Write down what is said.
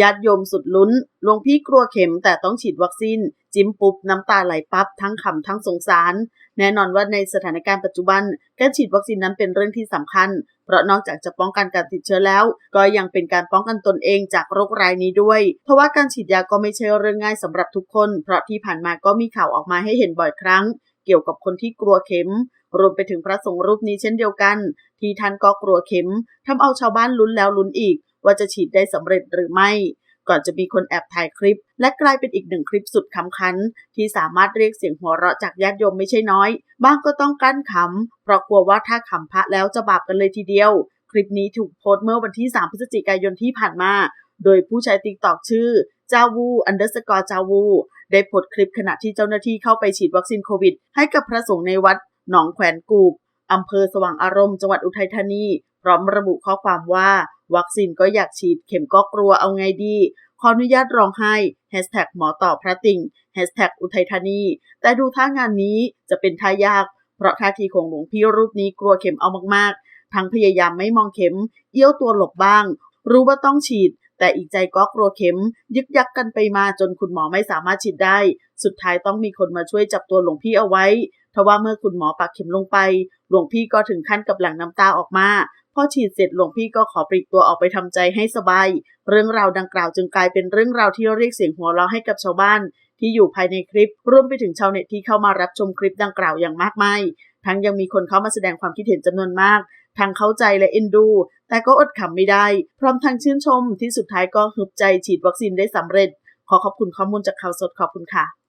ญาติโยมสุดลุ้นหลวงพี่กลัวเข็มแต่ต้องฉีดวัคซีน จิ้มปุ๊บน้ำตาไหลปั๊บทั้งขำทั้งสงสาร แน่นอนว่าในสถานการณ์ปัจจุบัน การฉีดวัคซีนนั้นเป็นเรื่องที่สำคัญ เพราะนอกจากจะป้องกันการติดเชื้อแล้ว ก็ยังเป็นการป้องกันตนเองจากโรครายนี้ด้วย เพราะว่าการฉีดยาก็ไม่ใช่เรื่องง่ายสำหรับทุกคน เพราะที่ผ่านมาก็มีข่าวออกมาให้เห็นบ่อยครั้ง เกี่ยวกับคนที่กลัวเข็ม รวมไปถึงพระสงฆ์รูปนี้เช่นเดียวกัน ที่ท่านก็กลัวเข็มทำเอาชาวบ้านลุ้นแล้วลุ้นอีก ว่าจะฉีดได้สำเร็จหรือไม่ ก่อนจะมีคนแอบถ่ายคลิป และกลายเป็นอีกหนึ่งคลิปสุดขำขัน ที่สามารถเรียกเสียงหัวเราะจากญาติโยมไม่ใช่น้อยบ้างก็ต้องกั้นขำเพราะกลัวว่าถ้าขำพระแล้วจะบาปกันเลยทีเดียว คลิปนี้ถูกโพสต์เมื่อวันที่ 3 พฤศจิกายนที่ผ่านมา โดยผู้ใช้ติ๊กตอกชื่อจาวูอันเดอร์สกอร์จาวูได้โพสต์คลิปขณะที่เจ้าหน้าที่เข้าไปฉีดวัคซีนโควิด ให้กับพระสงฆ์ในวัด หนองแขวนกูบอำเภอสว่างอารมณ์จังหวัดอุทัยธานี พร้อมระบุข้อความว่า วัคซีนก็อยากฉีดเข็มก็กลัวเอาไงดีขออนุญาตร้องไห้แฮชแท็กหมอต่อพระติ่งแฮชแท็กอุทัยธานี แต่ดูท่างานนี้จะเป็นท่ายาก เพราะท่าทีของหลวงพี่รูปนี้กลัวเข็มเอามากๆ ทั้งพยายามไม่มองเข็ม เอี้ยวตัวหลบบ้าง รู้ว่าต้องฉีด แต่อีกใจก็กลัวเข็ม ยึกยักกันไปมาจนคุณหมอไม่สามารถฉีดได้ สุดท้ายต้องมีคนมาช่วยจับตัวหลวงพี่เอาไว้ทว่าเมื่อคุณหมอปักเข็มลงไป หลวงพี่ก็ถึงขั้นกับหลั่งน้ำตาออกมาพอฉีดเสร็จหลวงพี่ก็ขอปลีกตัวออกไปทำใจให้สบาย เรื่องราวดังกล่าวจึงกลายเป็นเรื่องราวที่เรียกเสียงหัวเราะให้กับชาวบ้าน ที่อยู่ภายในคลิปรวมไปถึงชาวเน็ตที่เข้ามารับชมคลิปดังกล่าวอย่างมากมายทั้งยังมีคนเข้ามาแสดงความคิดเห็นจำนวนมาก ทั้งเข้าใจและเอ็นดู แต่ก็อดขำไม่ได้ พร้อมทั้งชื่นชมที่สุดท้ายก็ฮึบใจฉีดวัคซีนได้สำเร็จ ขอขอบคุณข้อมูลจากข่าวสดขอบคุณค่ะ